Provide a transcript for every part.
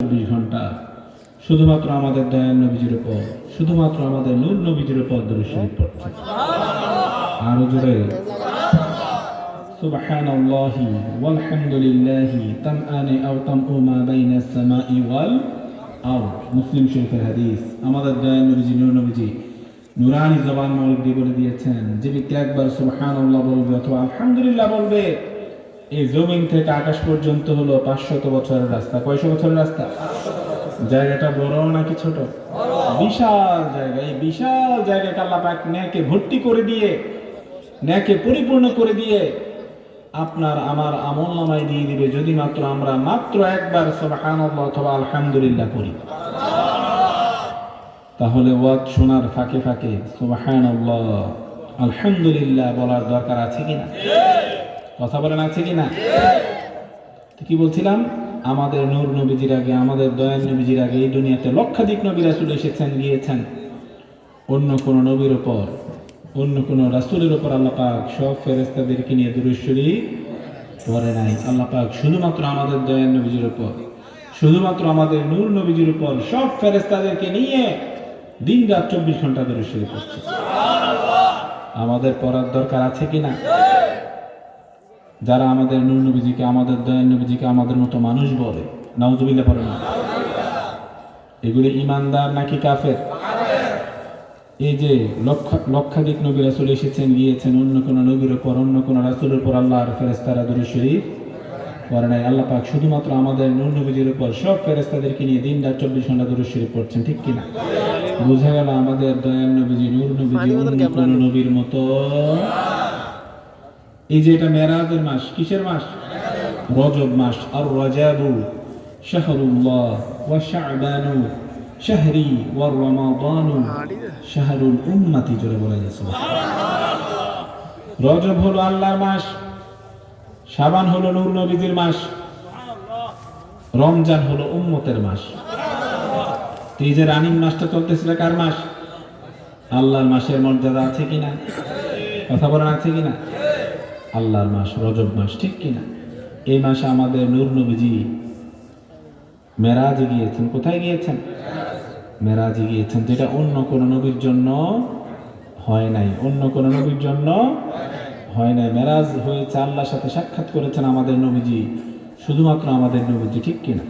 চব্বিশ ঘন্টা শুধুমাত্র আমাদের দয়াল নবীজির উপর শুধুমাত্র আমাদের নূর নবীজির উপর দরুদ শরীফ পড়ছে আরো জোরে سبحان الله والحمد لله تمآن أو تمء ما بين السماء والأرض মুসলিম শরীফের হাদিস আমাদের দয়াল নবীজি নূর নবীজি নুরানি জবান মৌলিক দিয়ে বলে দিয়েছেন যে ব্যক্তি একবার সুবহানাল্লাহ বলবে অথবা আলহামদুলিল্লাহ বলবে এই জমিন থেকে আকাশ পর্যন্ত হলো পাঁচশত বছরের রাস্তা। কয়শো বছরের রাস্তা? জায়গাটা বড় নাকি ছোট? বিশাল জায়গা। এই বিশাল জায়গাটা আল্লাহ পাক ন্যাকে ভর্তি করে দিয়ে ন্যাকে পরিপূর্ণ করে দিয়ে আপনার আমার আমল নামায় দিয়ে দিবে। যদি মাত্র আমরা মাত্র একবার সুবহানাল্লাহ অথবা আলহামদুলিল্লাহ করি। তাহলে ওয়াজ শোনার ফাঁকে ফাঁকে সুবহানাল্লাহ, আলহামদুলিল্লাহ বলার দরকার আছে কিনা? কথা বলেন আছে কিনা? তো কি বলছিলাম? আমাদের নূর নবীজির আগে, আমাদের দয়াল নবীজির আগে এই দুনিয়াতে লক্ষাধিক নবী রাসুল এসেছেন, গিয়েছেন। অন্য কোন নবীর ওপর অন্য কোন রাসুলের ওপর আল্লাহ পাক সব ফেরেস্তাদেরকে নিয়ে দূরেশ্বরী করে নাই। আল্লাহ পাক শুধুমাত্র আমাদের দয়াল নবীজির উপর, শুধুমাত্র আমাদের নূর নবীজির উপর সব ফেরেস্তাদেরকে নিয়ে দিন রাত চব্বিশ ঘণ্টা দূরেশ্বরী করছে। আমাদের পড়ার দরকার আছে কিনা? যারা আমাদের নূর নবীজিকে আমাদের দয়াল নবীজিকে আমাদের মতো মানুষ বলে। নাউজুবিল্লাহ পড়ে না? এগুলি ইমানদার নাকি কাফের? এই যে লক্ষ লক্ষাধিক নবী রাসুল এসেছেন গিয়েছেন অন্য কোনো নবীর উপর অন্য কোনো রাসুলের উপর আল্লাহর ফেরেস্তারা দূরে শরীফ করে নাই। আল্লাহ পাক শুধুমাত্র আমাদের নূর নবীজির উপর সব ফেরেস্তাদেরকে নিয়ে দিন রাত চব্বিশ ঘণ্টা দূরে শরীফ পড়ছেন ঠিক কিনা? বোঝা গেল আমাদের দয়াল নবীজি নূর নবীজি অন্য কোনো নবীর মতো এই যে এটা মেরাজের মাস, কিসের মাস? রজব মাস, আর রজাবু শাহরুল্লাহ ওয়া শাবানু শাহরি ওয়া রমাদানু শাহরুল উম্মতি, জোরে বলা যাচ্ছে রজব হলো আল্লাহর মাস, শাবান হলো নূর নবীজির মাস, রমজান হলো উম্মতের মাস। এই যে রানিং মাসটা চলতেছিল কার মাস? আল্লাহর মাসের মর্যাদা আছে কিনা? কথা বলেন আছে কিনা? আল্লাহর মাস, রজব মাস, ঠিক কিনা? এই মাসে আমাদের নূর নবীজি মেরাজে গিয়েছেন। কোথায় গিয়েছেন? মেরাজে গিয়েছেন। যেটা অন্য কোন নবীর জন্য হয় নাই। অন্য কোন নবীর জন্য হয় নাই। মেরাজ হয়েছে আল্লাহর সাথে সাক্ষাৎ করেছেন আমাদের নবীজি। শুধুমাত্র আমাদের নবীজি, ঠিক কিনা?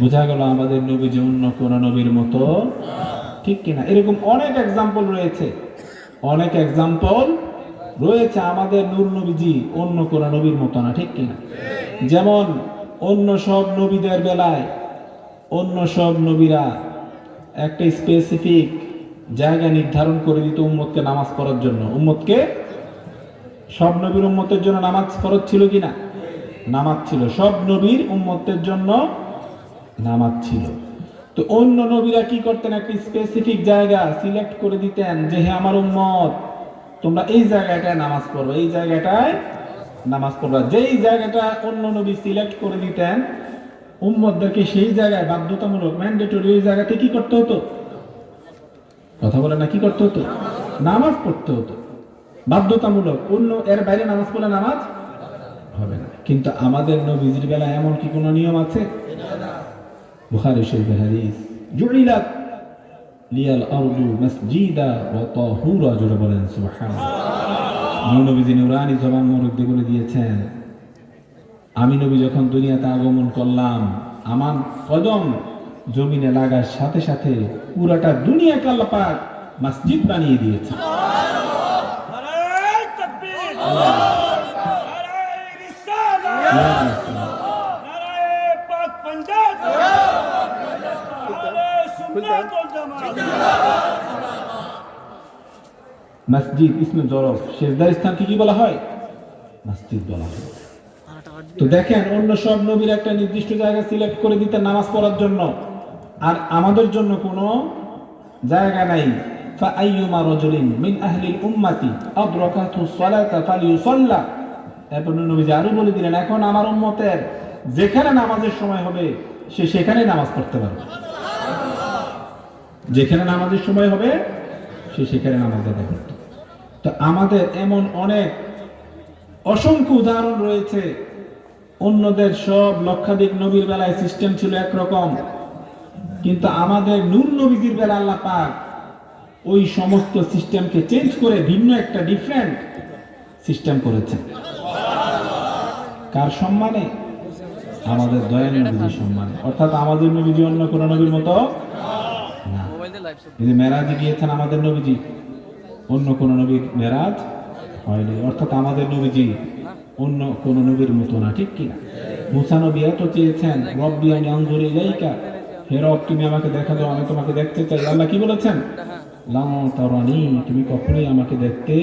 বোঝা গেল আমাদের নবীজি অন্য কোন নবীর মতো, ঠিক কিনা? এরকম অনেক এক্সাম্পল রয়েছে। অনেক এক্সাম্পল রয়েছে আমাদের নূর নবীজি, অন্য কোন নবীর মতো না, ঠিক কিনা? যেমন, অন্য সব নবীদের বেলায়, অন্য সব নবীরা একটা স্পেসিফিক জায়গা নির্ধারণ করে দিত উম্মতকে নামাজ পড়ার জন্য। উম্মতকে? সব নবীর উম্মতের জন্য নামাজ ফরজ ছিল কিনা নামাজ ছিল। সব নবীর উম্মতের জন্য নামাজ ছিল। তো অন্য নবীরা কি করতেন? একটা স্পেসিফিক জায়গা সিলেক্ট করে দিতেন যে হ্যাঁ আমার উম্মত তোমরা এই জায়গাটায় নামাজ পড়বে এই জায়গাটায় নামাজ পড়বা। যেই জায়গাটা অন্য নবী সিলেক্ট করে দিতেন, উম্মতদেরকে সেই জায়গায় বাধ্যতামূলক ম্যান্ডেটরি ওই জায়গাতে কি করতে হতো? কথা বলে না, কি করতে হতো? নামাজ পড়তে হতো। বাধ্যতামূলক, অন্য এর বাইরে নামাজ পড়লে নামাজ হবে না। কিন্তু আমাদের নবীজির বেলা এমন কি কোনো নিয়ম আছে? বুখারী শরীফের হাদিস। জুইলাত লিয়াল আরদু মাসজিদা ওয়া তাহুরা জোরে বলেন সুবহানাল্লাহ। নবীজি নুরানি জবান মুরব্বী বলে দিয়েছেন আমি নবী যখন দুনিয়াতে আগমন করলাম আমার কদম জমিনে লাগার সাথে সাথে পুরাটা দুনিয়াকে আল্লাহ পাক মসজিদ বানিয়ে দিয়েছে। নারায়ে মসজিদ ইসমে জরফ শেষদার স্থানকে কি বলা হয় মসজিদ বলা হয় তো দেখেন অন্য সব নবীর একটা নির্দিষ্ট জায়গা সিলেক্ট করে দিতেন নামাজ পড়ার জন্য আর আমাদের জন্য কোনো জায়গা নাই فأيما رجل من أهل الأمة أدركته الصلاة فليصلى এরপর নবীজি আরো বলে দিলেন এখন আমার উম্মতের যেখানে নামাজের সময় হবে সে সেখানে নামাজ পড়তে পারবে যেখানে নামাজের সময় হবে, সে সেখানে নামাজ আদায় করতে। তো আমাদের এমন অনেক অসংখ্য উদাহরণ রয়েছে। অন্যদের সব লক্ষাধিক নবীর বেলায় সিস্টেম ছিল একরকম। কিন্তু আমাদের নূর নবীজির বেলা আল্লাহ পাক ওই সমস্ত সিস্টেমকে চেঞ্জ করে ভিন্ন একটা ডিফারেন্ট সিস্টেম করেছেন। কার সম্মানে? আমাদের দয়াল নবীজির সম্মানে। অর্থাৎ আমাদের নবীজি অন্য কোন নবীর মতো এই যে মেরাজে গিয়েছেন আমাদের নবীজি অন্য কোন নবীর মেরাজ হয়নি অর্থাৎ আমাদের নবীজি অন্য কোন নবীর মতো না ঠিক কিনা? মুসা নবী এত চেয়েছেন রব্বি আমি আঞ্জুরি ইলাইকা হে রব তুমি আমাকে দেখা দাও আমি তোমাকে দেখতে চাই। আল্লাহ কি বলেছেন? লাম তারানি তুমি কখনোই আমাকে দেখতে